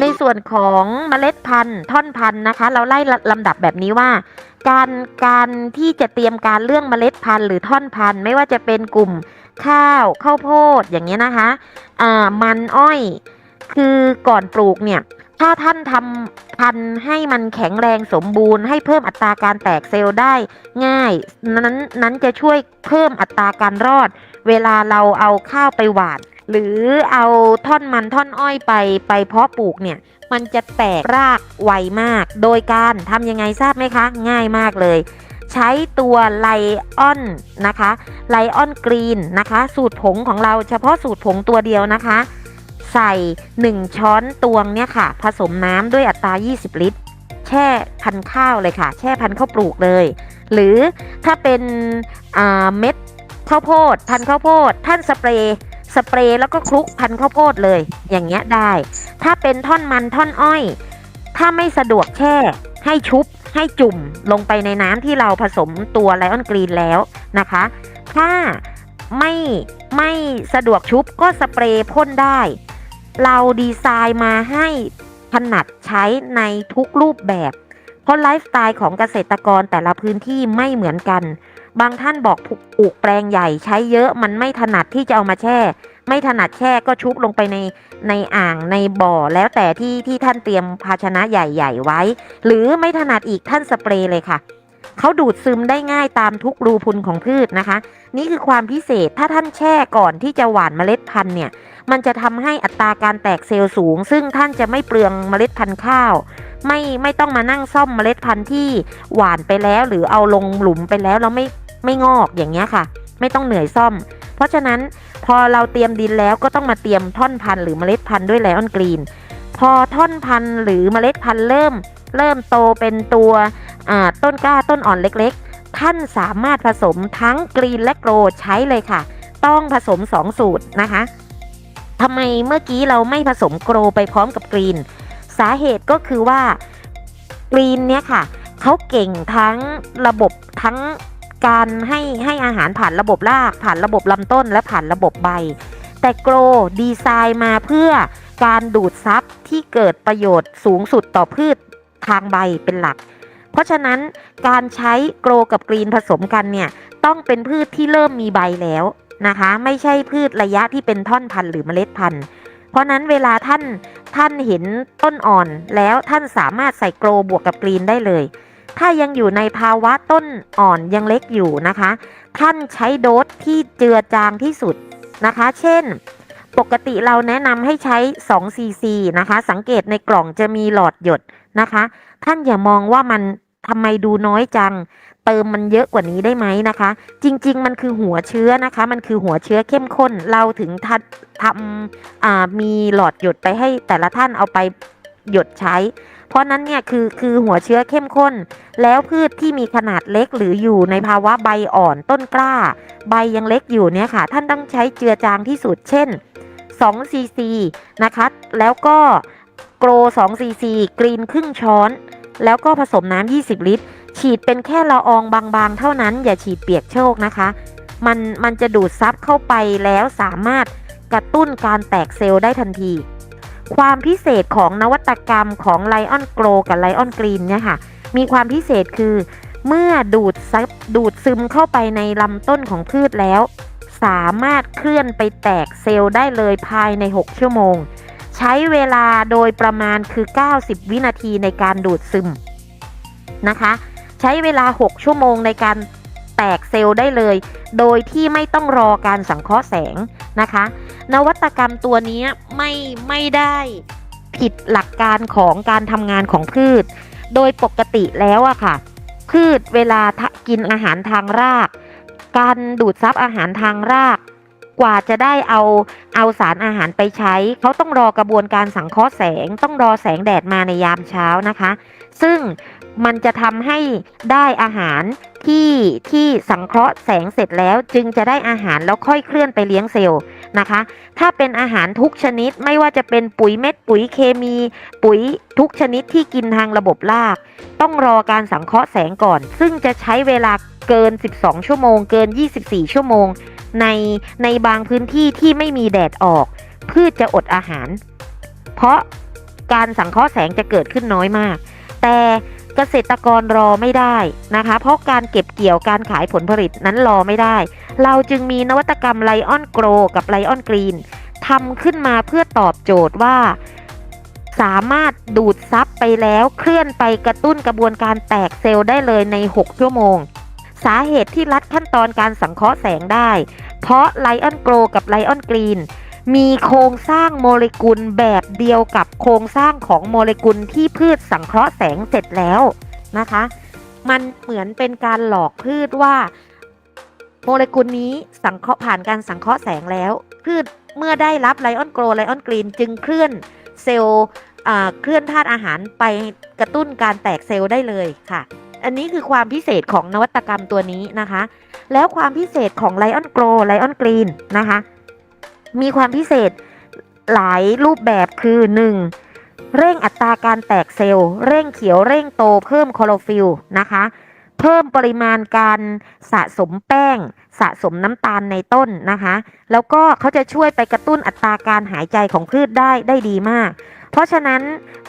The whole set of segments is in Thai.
ในส่วนของเมล็ดพันธุ์ท่อนพันธุ์นะคะ เราไล่ลำดับแบบนี้ว่า การการที่จะเตรียมการเรื่องเมล็ดพันธุ์หรือท่อนพันธุ์ไม่ว่าจะเป็นกลุ่มข้าวข้าวโพดอย่างเงี้ยนะคะอ่ามันอ้อย คือก่อนปลูกเนี่ยถ้าท่านทำพันธุ์ให้มันแข็งแรงสมบูรณ์ให้เพิ่มอัตราการแตกเซลล์ได้ง่าย นั้นนั้นจะช่วยเพิ่มอัตราการรอด เวลาเราเอาข้าวไปหว่าน หรือเอาท่อนมันท่อนอ้อยไปไปเพาะปลูกเนี่ยมันจะแตกรากไวมาก โดยการทำยังไงทราบไหมคะ ง่ายมากเลย ใช้ตัวไลออนนะคะไลออนกรีนนะคะ สูตรผงของเราเฉพาะสูตรผงตัวเดียวนะคะ ใส่ 1 ช้อนตวงเนี่ยค่ะ ผสมน้ำด้วยอัตรา 20 ลิตร แช่พันข้าวเลยค่ะ แช่พันข้าวปลูกเลย หรือถ้าเป็นเม็ดข้าวโพดพันข้าวโพดท่านสเปรย์ สเปรย์แล้วก็คลุกพันข้าวโพดเลย อย่างเงี้ยได้ ถ้าเป็นท่อนมันท่อนอ้อย ถ้าไม่สะดวกแช่ให้ชุบให้จุ่มลงไปในน้ำที่เราผสมตัวไลออนกรีนแล้วนะคะ ถ้าไม่ไม่สะดวกชุบก็สเปรย์พ่นได้ เราดีไซน์มาให้ถนัดใช้ในทุกรูปแบบ เพราะไลฟ์สไตล์ของเกษตรกรแต่ละพื้นที่ไม่เหมือนกัน บางท่านบอกปลูกแปลงใหญ่ใช้เยอะมันไม่ถนัดที่จะเอามาแช่ ไม่ถนัดแช่ก็ชุบลงไปในในอ่างในบ่อ แล้วแต่ที่ที่ท่านเตรียมภาชนะใหญ่ๆไว้ หรือไม่ถนัดอีกท่านสเปรย์เลยค่ะเขาดูดซึมได้ง่ายตามทุกรูพุนของพืชนะคะ นี่คือความพิเศษถ้าท่านแช่ก่อนที่จะหว่านเมล็ดพันธุ์เนี่ยมันจะทำให้อัตราการแตกเซลล์สูง ซึ่งท่านจะไม่เปลืองเมล็ดพันธุ์ข้าว ไม่ไม่ต้องมานั่งซ่อมเมล็ดพันธุ์ที่หวานไปแล้ว หรือเอาลงหลุมไปแล้วแล้วไม่ไม่งอกอย่างเงี้ยค่ะ ไม่ต้องเหนื่อยซ่อม เพราะฉะนั้นพอเราเตรียมดินแล้วก็ต้องมาเตรียมท่อนพันธุ์หรือเมล็ดพันธุ์ด้วยไลออนกรีน พอท่อนพันธุ์หรือเมล็ดพันธุ์เริ่ม เริ่มโตเป็นตัวต้นกล้าต้นอ่อนเล็กๆ ท่านสามารถผสมทั้งกรีนและโกรใช้เลยค่ะ ต้องผสม 2 สูตรนะคะทำไมเมื่อกี้เราไม่ผสมโกรไปพร้อมกับกรีน สาเหตุก็คือว่ากรีนเนี่ยค่ะเขาเก่งทั้งระบบทั้งการให้ให้อาหารผ่านระบบราก ผ่านระบบลำต้นและผ่านระบบใบ แต่โกรดีไซน์มาเพื่อการดูดซับที่เกิดประโยชน์สูงสุดต่อพืชทางใบเป็นหลัก เพราะฉะนั้นการใช้โกรกับกรีนผสมกันเนี่ยต้องเป็นพืชที่เริ่มมีใบแล้วนะคะ ไม่ใช่พืชระยะที่เป็นท่อนพันธุ์หรือเมล็ดพันธุ์ เพราะนั้นเวลาท่าน ท่านเห็นต้นอ่อนแล้วท่านสามารถใส่โกรบวกกับกรีนได้เลย ถ้ายังอยู่ในภาวะต้นอ่อนยังเล็กอยู่นะคะ ท่านใช้โดสที่เจือจางที่สุดนะคะ เช่น ปกติเราแนะนำให้ใช้2 cc นะคะ สังเกตในกล่องจะมีหลอดหยดนะคะ ท่านอย่ามองว่ามันทำไมดูน้อยจัง เติมมันเยอะกว่านี้ได้ไหมนะคะ จริง ๆ มันคือหัวเชื้อนะคะ มันคือหัวเชื้อเข้มข้นเราถึงทัดทำมีหลอดหยดไปให้แต่ละท่านเอาไปหยดใช้ เพราะนั้นเนี่ยคือคือหัวเชื้อเข้มข้น แล้วพืชที่มีขนาดเล็กหรืออยู่ในภาวะใบอ่อนต้นกล้า ใบยังเล็กอยู่เนี่ยค่ะ ท่านต้องใช้เจือจางที่สุดเช่น2 cc นะคะ แล้วก็โกร2 cc กรีนครึ่งช้อน แล้วก็ผสมน้ำ20 ลิตร ฉีดเป็นแค่ละอองบางๆ เท่านั้น อย่าฉีดเปียกโชกนะคะ มันมันจะดูดซับเข้าไปแล้วสามารถกระตุ้นการแตกเซลล์ได้ทันที ความพิเศษของนวัตกรรมของไลออนโกรกับไลออนกรีนเนี่ยค่ะ มีความพิเศษคือ เมื่อดูดซับดูดซึมเข้าไปในลำต้นของพืชแล้ว สามารถเคลื่อนไปแตกเซลล์ได้เลยภายใน 6 ชั่วโมง ใช้เวลาโดยประมาณคือ 90 วินาทีในการดูดซึมนะคะ ใช้เวลา 6 ชั่วโมงในการแตกเซลล์ได้เลย โดยที่ไม่ต้องรอการสังเคราะห์แสงนะคะ นวัตกรรมตัวนี้ไม่ไม่ได้ผิดหลักการของการทำงานของพืช โดยปกติแล้วอะค่ะ พืชเวลากินอาหารทางราก การดูดซับอาหารทางราก กว่าจะได้เอาเอาสารอาหารไปใช้ เขาต้องรอกระบวนการสังเคราะห์แสง ต้องรอแสงแดดมาในยามเช้านะคะ ซึ่ง มันจะทำให้ได้อาหารที่ที่สังเคราะห์แสงเสร็จแล้วจึงจะได้อาหารแล้วค่อยเคลื่อนไปเลี้ยงเซลล์นะคะ ถ้าเป็นอาหารทุกชนิดไม่ว่าจะเป็นปุ๋ยเม็ดปุ๋ยเคมี ปุ๋ยทุกชนิดที่กินทางระบบราก ต้องรอการสังเคราะห์แสงก่อน ซึ่งจะใช้เวลาเกิน 12 ชั่วโมง เกิน 24 ชั่วโมง ในในบางพื้นที่ที่ไม่มีแดดออก พืชจะอดอาหาร เพราะการสังเคราะห์แสงจะเกิดขึ้นน้อยมาก แต่ เกษตรกรรอไม่ได้นะคะ เพราะการเก็บเกี่ยวการขายผลผลิตนั้นรอไม่ได้ เราจึงมีนวัตกรรมไลออนโกรกับไลออนกรีนทำขึ้นมาเพื่อตอบโจทย์ว่า สามารถดูดซับไปแล้วเคลื่อนไปกระตุ้นกระบวนการแตกเซลล์ได้เลยใน 6 ชั่วโมง สาเหตุที่รัดขั้นตอนการสังเคราะห์แสงได้ เพราะไลออนโกรกับไลออนกรีน มีโครงสร้างโมเลกุลแบบเดียวกับโครงสร้างของโมเลกุลที่พืชสังเคราะห์แสงเสร็จแล้วนะคะ มันเหมือนเป็นการหลอกพืชว่า โมเลกุลนี้สังเคราะห์ผ่านการสังเคราะห์แสงแล้ว พืชเมื่อได้รับไลออนโกรไลออนกรีนจึงเคลื่อนเซลล์เคลื่อนธาตุอาหารไปกระตุ้นการแตกเซลล์ได้เลยค่ะ อันนี้คือความพิเศษของนวัตกรรมตัวนี้นะคะ แล้วความพิเศษของไลออนโกรไลออนกรีนนะคะ มีความพิเศษหลายรูปแบบคือ 1. เร่งอัตราการแตกเซลล์ เร่งเขียวเร่งโตเพิ่มคลอโรฟิลล์นะคะ เพิ่มปริมาณการสะสมแป้ง สะสมน้ำตาลในต้นนะคะ แล้วก็เขาจะช่วยไปกระตุ้นอัตราการหายใจของพืชได้ได้ดีมาก เพราะฉะนั้น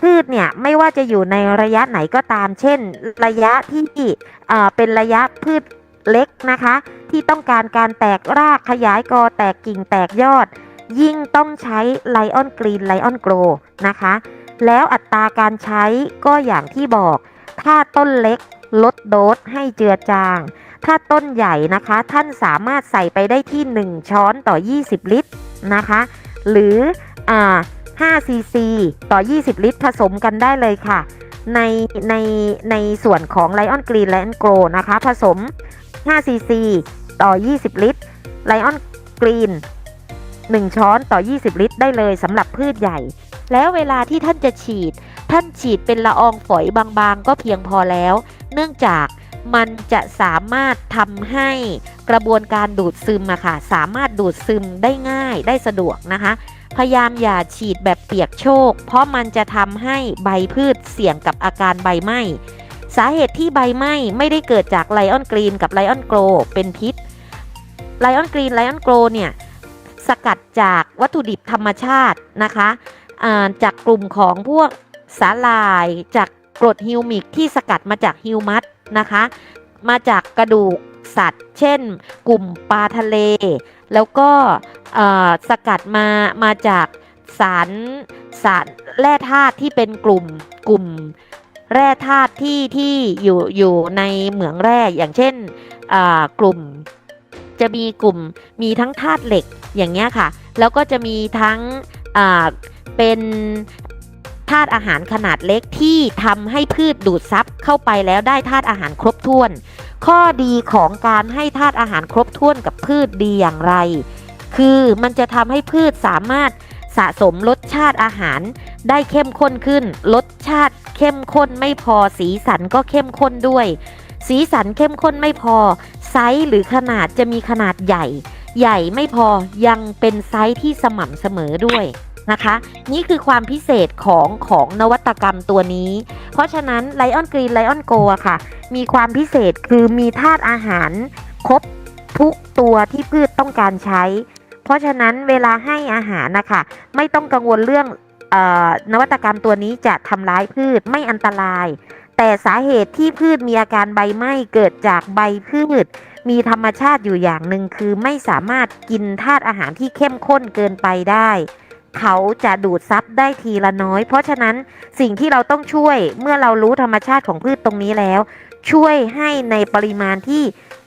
พืชเนี่ยไม่ว่าจะอยู่ในระยะไหนก็ตาม เช่น ระยะที่เป็นระยะพืชเล็กนะคะ ที่ต้องการการแตกรากขยายกอแตกกิ่งแตกยอด ยิ่งต้องใช้ไลออนกรีนไลออนโกรนะคะ แล้วอัตราการใช้ก็อย่างที่บอก ถ้าต้นเล็กลดโดสให้เจือจาง ถ้าต้นใหญ่นะคะ ท่านสามารถใส่ไปได้ที่ 1 ช้อนต่อ 20 ลิตรนะคะ หรืออ่า5ซีซีต่อ 20 ลิตร ผสมกันได้เลยค่ะ ในในในส่วนของไลออนกรีนไลออนโกรนะคะ ผสม 5ซีซีต่อ 20 ลิตรไลออนกรีน 1 ช้อนต่อ 20 ลิตร ได้เลยสำหรับพืชใหญ่ แล้วเวลาที่ท่านจะฉีด ท่านฉีดเป็นละอองฝอยบางๆ ก็เพียงพอแล้ว เนื่องจากมันจะสามารถทำให้กระบวนการดูดซึมอะค่ะ สามารถดูดซึมได้ง่ายได้สะดวกนะคะ พยายามอย่าฉีดแบบเปียกโชก เพราะมันจะทำให้ใบพืชเสี่ยงกับอาการใบไหม้ สาเหตุที่ใบไหม้ไม่ได้เกิดจากไลออนกรีนกับไลออนโกรเป็นพิษไลออนกรีนไลออนโกรเนี่ยสกัดจากวัตถุดิบธรรมชาตินะคะจากกลุ่มของพวกสาหร่าย จากกรดฮิวมิกที่สกัดมาจากฮิวมัสนะคะ มาจากกระดูกสัตว์ เช่น กลุ่มปลาทะเล แล้วก็สกัดมามาจากสารสารแร่ธาตุที่เป็นกลุ่มกลุ่ม แร่ธาตุที่ที่อยู่อยู่ในเหมืองแร่อย่างเช่นกลุ่มจะมีกลุ่มมีทั้งธาตุเหล็กอย่างเงี้ยค่ะ แล้วก็จะมีทั้งเป็นธาตุอาหารขนาดเล็กที่ทำให้พืชดูดซับเข้าไปแล้วได้ธาตุอาหารครบถ้วน ข้อดีของการให้ธาตุอาหารครบถ้วนกับพืชดีอย่างไร คือมันจะทำให้พืชสามารถ สะสมรสชาติอาหาร ได้เข้มข้นขึ้น รสชาติเข้มข้นไม่พอสีสันก็เข้มข้นด้วย สีสันเข้มข้นไม่พอ ไซส์หรือขนาดจะมีขนาดใหญ่ ใหญ่ไม่พอยังเป็นไซส์ที่สม่ำเสมอด้วยนะคะ นี่คือความพิเศษของของนวัตกรรมตัวนี้ เพราะฉะนั้นไลออนกรีนไลออนโกะค่ะ มีความพิเศษคือมีธาตุอาหาร ครบทุกตัวที่พืชต้องการใช้ เพราะฉะนั้นเวลาให้อาหารนะคะไม่ต้องกังวลเรื่องออนวัตกรรมตัวนี้จะทำร้ายพืชไม่อันตราย แต่สาเหตุที่พืชมีอาการใบไหม้เกิดจากใบพืช มีธรรมชาติอยู่อย่างหนึ่งคือไม่สามารถกินธาตุอาหารที่เข้มข้นเกินไปได้ เขาจะดูดซับได้ทีละน้อย เพราะฉะนั้นสิ่งที่เราต้องช่วยเมื่อเรารู้ธรรมชาติของพืชตรงนี้แล้ว ช่วยให้ในปริมาณที่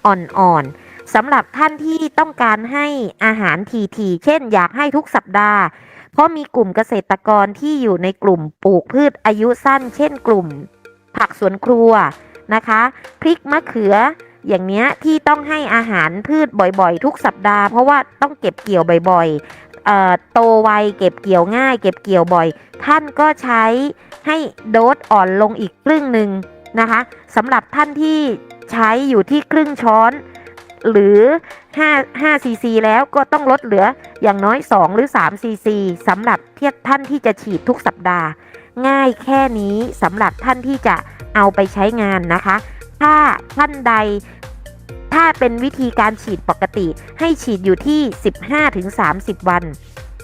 อ่อนๆ สำหรับท่านที่ต้องการให้อาหารทีๆเช่น อยากให้ทุกสัปดาห์ เพราะมีกลุ่มเกษตรกรที่อยู่ในกลุ่มปลูกพืชอายุสั้น เช่นกลุ่ม ผักสวนครัวนะคะพริกมะเขืออย่างเนี้ยที่ต้องให้อาหารพืชบ่อยๆ ทุกสัปดาห์เพราะว่าต้องเก็บเกี่ยวบ่อยๆโตไวเก็บเกี่ยวง่าย เก็บเกี่ยวบ่อย ท่านก็ใช้ให้โดสอ่อนลงอีกครึ่งหนึ่งนะคะสำหรับท่านที่ใช้อยู่ที่ครึ่งช้อน หรือ5 5ซีซีแล้วก็ต้องลดเหลืออย่างน้อย 2 หรือ3ซีซีสำหรับเทียท่านที่จะฉีดทุกสัปดาห์ ง่ายแค่นี้สำหรับท่านที่จะเอาไปใช้งานนะคะ ถ้าท่านใด ถ้าเป็นวิธีการฉีดปกติ ให้ฉีดอยู่ที่ 15-30 วัน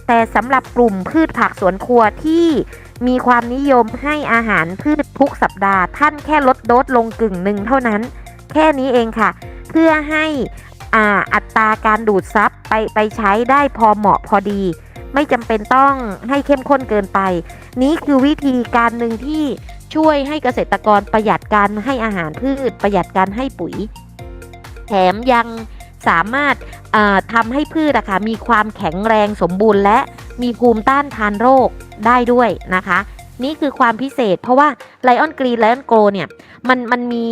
แต่สำหรับกลุ่มพืชผักสวนครัวที่มีความนิยมให้อาหารพืชทุกสัปดาห์ ท่านแค่ลดโดสลงกึ่งหนึ่งเท่านั้น แค่นี้เองค่ะ พื่อให้อ,อัตราการดูดซับไปไปใช้ได้พอเหมาะพอดี ไม่จำเป็นต้องให้เข้มข้นเกินไป นี้คือวิธีการหนึ่งที่ช่วยให้เกษตรกรประหยัดการให้อาหารพืช ประหยัดการให้ปุ๋ย แถมยังสามารถอ่าทำให้พืชอะคะมีความแข็งแรงสมบูรณ์ และมีภูมิต้านทานโรคได้ด้วยนะคะ นี่คือความพิเศษ เพราะว่าไลออนกรีนไลออนโกเนี่ยมันมันมี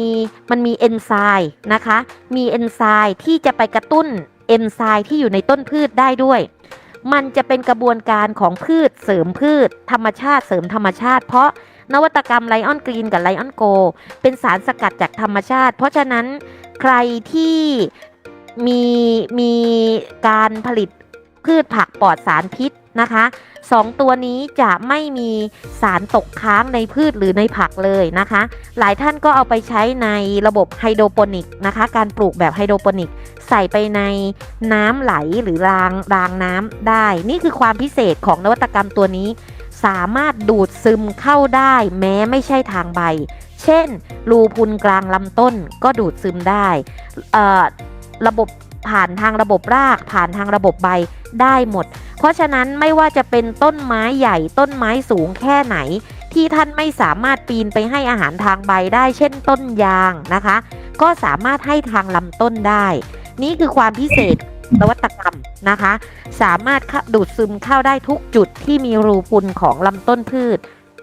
มันมีเอนไซม์นะคะ มีเอนไซม์ที่จะไปกระตุ้นเอนไซม์ที่อยู่ในต้นพืชได้ด้วย มันจะเป็นกระบวนการของพืชเสริมพืช ธรรมชาติเสริมธรรมชาติ เพราะนวัตกรรมไลออนกรีนกับไลออนโกเป็นสารสกัดจากธรรมชาติ เพราะฉะนั้นใครที่มีมีการผลิตพืชผักปลอดสารพิษ นะคะสองตัวนี้จะไม่มีสารตกค้างในพืชหรือในผักเลยนะคะ หลายท่านก็เอาไปใช้ในระบบไฮโดรโปนิกนะคะ การปลูกแบบไฮโดรโปนิก ใส่ไปในน้ำไหลหรือรางรางน้ำได้ นี่คือความพิเศษของนวัตกรรมตัวนี้ สามารถดูดซึมเข้าได้แม้ไม่ใช่ทางใบ เช่น รูพุนกลางลำต้นก็ดูดซึมได้ระบบ ผ่านทางระบบราก ผ่านทางระบบใบได้หมด เพราะฉะนั้นไม่ว่าจะเป็นต้นไม้ใหญ่ต้นไม้สูงแค่ไหน ที่ท่านไม่สามารถปีนไปให้อาหารทางใบได้ เช่นต้นยางนะคะ ก็สามารถให้ทางลำต้นได้ นี่คือความพิเศษนวัตกรรมนะคะ สามารถดูดซึมเข้าได้ทุกจุดที่มีรูพุนของลำต้นพืช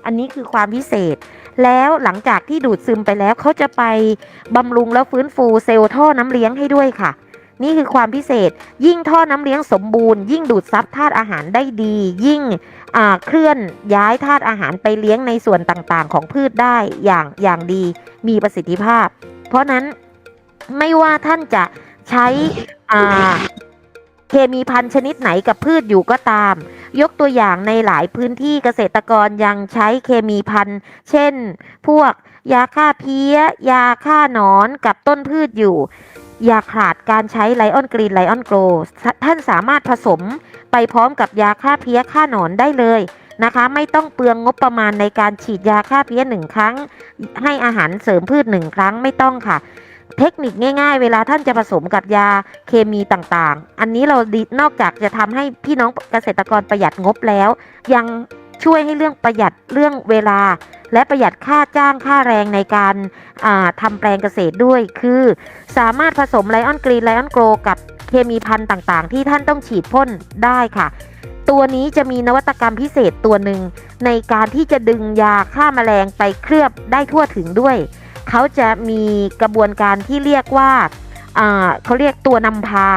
อันนี้คือความพิเศษ แล้วหลังจากที่ดูดซึมไปแล้วเขาจะไปบำรุงแล้วฟื้นฟูเซลล์ท่อน้ำเลี้ยงให้ด้วยค่ะ นี่คือความพิเศษ ยิ่งท่อน้ำเลี้ยงสมบูรณ์ ยิ่งดูดซับธาตุอาหารได้ดี ยิ่งเคลื่อนย้ายธาตุอาหารไปเลี้ยงในส่วนต่างๆ ของพืชได้อย่างอย่างดี มีประสิทธิภาพ เพราะนั้นไม่ว่าท่านจะใช้เคมีพันธุ์ชนิดไหนกับพืชอยู่ก็ตาม ยกตัวอย่างในหลายพื้นที่เกษตรกรยังใช้เคมีพันธุ์เช่น พวกยาฆ่าเพี้ย ยาฆ่าหนอนกับต้นพืชอยู่ อย่าขาดการใช้ไลออนกรีนไลออนโกลท่านสามารถผสมไปพร้อมกับยาฆ่าเพี้ยฆ่าหนอนได้เลยนะคะ ไม่ต้องเปลืองงบประมาณในการฉีดยาฆ่าเพี้ยหนึ่งครั้ง ให้อาหารเสริมพืชหนึ่งครั้งไม่ต้องค่ะ เทคนิคง่าย ๆ เวลาท่านจะผสมกับยาเคมีต่างๆ อันนี้เรานอกจากจะทำให้พี่น้องเกษตรกรประหยัดงบแล้ว ยัง ช่วยให้เรื่องประหยัดเรื่องเวลา และประหยัดค่าจ้างค่าแรงในการาทำแปลงเกษตรด้วย คือสามารถผสมไลออนกรีนไลออนโกลกับเคมีพันธุ์ต่างๆ ที่ท่านต้องฉีดพ่นได้ค่ะ ตัวนี้จะมีนวัตกรรมพิเศษตัวหนึ่ง ในการที่จะดึงยาฆ่าแมลงไปเคลือบได้ทั่วถึงด้วย เขาจะมีกระบวนการที่เรียกว่าอ่าเขาเรียกตัวนำพา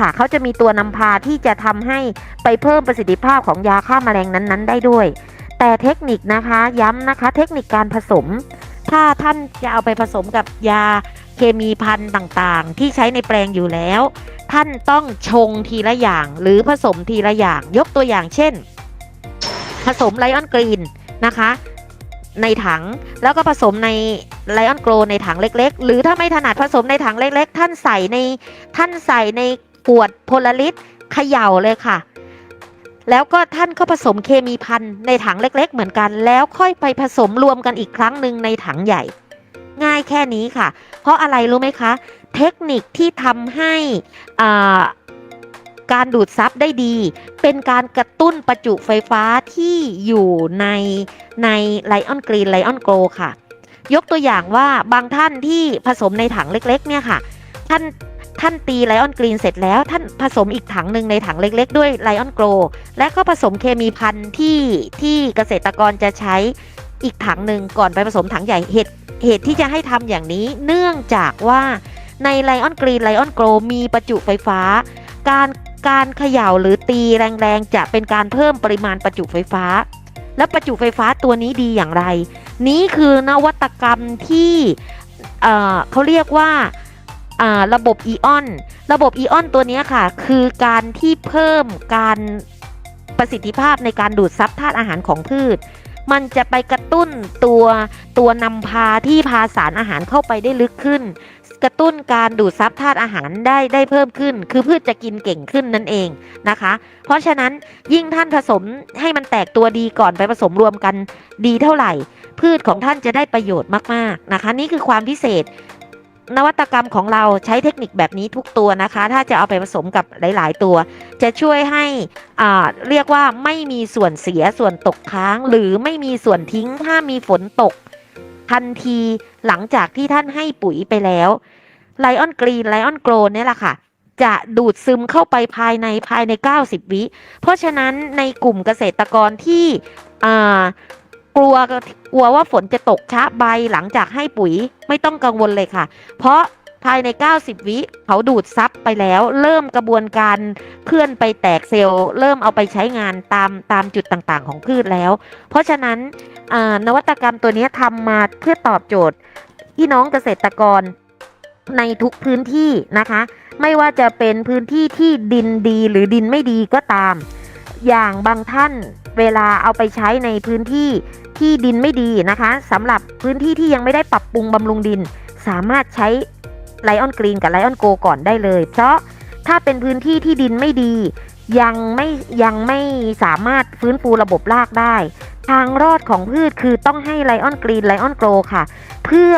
ค่ะเขาจะมีตัวนำพาที่จะทำให้ไปเพิ่มประสิทธิภาพของยาฆ่าแมลงนั้นๆ ได้ด้วย แต่เทคนิคนะคะย้ำนะคะ เทคนิคการผสม ถ้าท่านจะเอาไปผสมกับยาเคมีพันธุ์ต่างๆ ที่ใช้ในแปลงอยู่แล้ว ท่านต้องชงทีละอย่าง หรือผสมทีละอย่างยกตัวอย่างเช่น ผสมไลออนกรีนนะคะในถังแล้วก็ผสมในไลออนโกลในถังเล็ก ๆ หรือถ้าไม่ถนัดผสมในถังเล็ก ๆ ท่านใส่ในท่านใส่ใน ขวดโพลาริสเขย่าเลยค่ะ แล้วก็ท่านก็ผสมเคมีพันธุ์ในถังเล็ก ๆ เหมือนกัน แล้วค่อยไปผสมรวมกันอีกครั้งหนึ่งในถังใหญ่ ง่ายแค่นี้ค่ะ เพราะอะไรรู้ไหมคะ เทคนิคที่ทำให้การดูดซับได้ดี เป็นการกระตุ้นประจุไฟฟ้าที่อยู่ในในไลออนกรีนไลออนโกลค่ะ ยกตัวอย่างว่าบางท่านที่ผสมในถังเล็ก ๆ เนี่ยค่ะ ท่าน ท่านตีไลออนกรีนเสร็จแล้ว ท่านผสมอีกถังหนึ่งในถังเล็ก ๆ ด้วยไลออนโกลและก็ผสมเคมีพันธุ์ที่ที่เกษตรกรจะใช้อีกถังหนึ่งก่อนไปผสมถังใหญ่เหตุเหตุที่จะให้ทำอย่างนี้เนื่องจากว่าในไลออนกรีนไลออนโกลมีประจุไฟฟ้า การการเขย่าหรือตีแรงๆ จะเป็นการเพิ่มปริมาณประจุไฟฟ้า และประจุไฟฟ้าตัวนี้ดีอย่างไร นี้คือนวัตกรรมที่เเขาเรียกว่า ระบบอีออน ระบบอีออนตัวนี้ค่ะ คือการที่เพิ่มการประสิทธิภาพในการดูดซับธาตุอาหารของพืช มันจะไปกระตุ้นตัวตัวนำพาที่พาสารอาหารเข้าไปได้ลึกขึ้น กระตุ้นการดูดซับธาตุอาหารได้ได้เพิ่มขึ้น คือพืชจะกินเก่งขึ้นนั่นเองนะคะ เพราะฉะนั้นยิ่งท่านผสมให้มันแตกตัวดีก่อนไปผสมรวมกันดีเท่าไหร่ พืชของท่านจะได้ประโยชน์มากๆนะคะ นี่คือความพิเศษ นวัตกรรมของเราใช้เทคนิคแบบนี้ทุกตัวนะคะ ถ้าจะเอาไปผสมกับหลาย ๆ ตัว จะช่วยให้อ่าเรียกว่าไม่มีส่วนเสียส่วนตกค้าง หรือไม่มีส่วนทิ้งถ้ามีฝนตก ทันทีหลังจากที่ท่านให้ปุ๋ยไปแล้วไลออนกรีนไลออนโกลนี่แหละค่ะจะดูดซึมเข้าไปภายในภายใน 90 วิ เพราะฉะนั้นในกลุ่มเกษตรกรที่อ่า กลัวกลัวว่าฝนจะตกช้าใบหลังจากให้ปุ๋ยไม่ต้องกังวลเลยค่ะ เพราะภายใน 90 วิเขาดูดซับไปแล้ว เริ่มกระบวนการเคลื่อนไปแตกเซลล์ เริ่มเอาไปใช้งานตามตามจุดต่างๆ ของพืชแล้ว เพราะฉะนั้นนวัตกรรมตัวนี้ทำมาเพื่อตอบโจทย์พี่น้องเกษตรกรในทุกพื้นที่นะคะ ไม่ว่าจะเป็นพื้นที่ที่ดินดีหรือดินไม่ดีก็ตาม อย่างบางท่านเวลาเอาไปใช้ในพื้นที่ ที่ดินไม่ดีนะคะสำหรับพื้นที่ที่ยังไม่ได้ปรับปรุงบำรุงดิน สามารถใช้ไลออนกรีนกับไลออนโกก่อนได้เลย เพราะถ้าเป็นพื้นที่ที่ดินไม่ดี ยังไม่ยังไม่สามารถฟื้นฟูระบบรากได้ ทางรอดของพืชคือต้องให้ไลออนกรีนไลออนโกค่ะ เพื่อ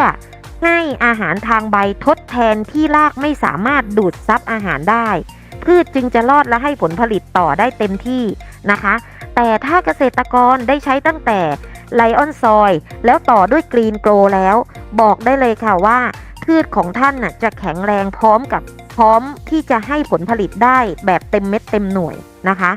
ให้อาหารทางใบทดแทนที่รากไม่สามารถดูดซับอาหารได้ พืชจึงจะรอดและให้ผลผลิตต่อได้เต็มที่นะคะ แต่ถ้าเกษตรกรได้ใช้ตั้งแต่ ไลออนซอยแล้วต่อด้วยกรีนโกลแล้ว บอกได้เลยค่ะว่า พืชของท่านน่ะจะแข็งแรงพร้อมกับพร้อมที่จะให้ผลผลิตได้แบบเต็มเม็ดเต็มหน่วยนะคะ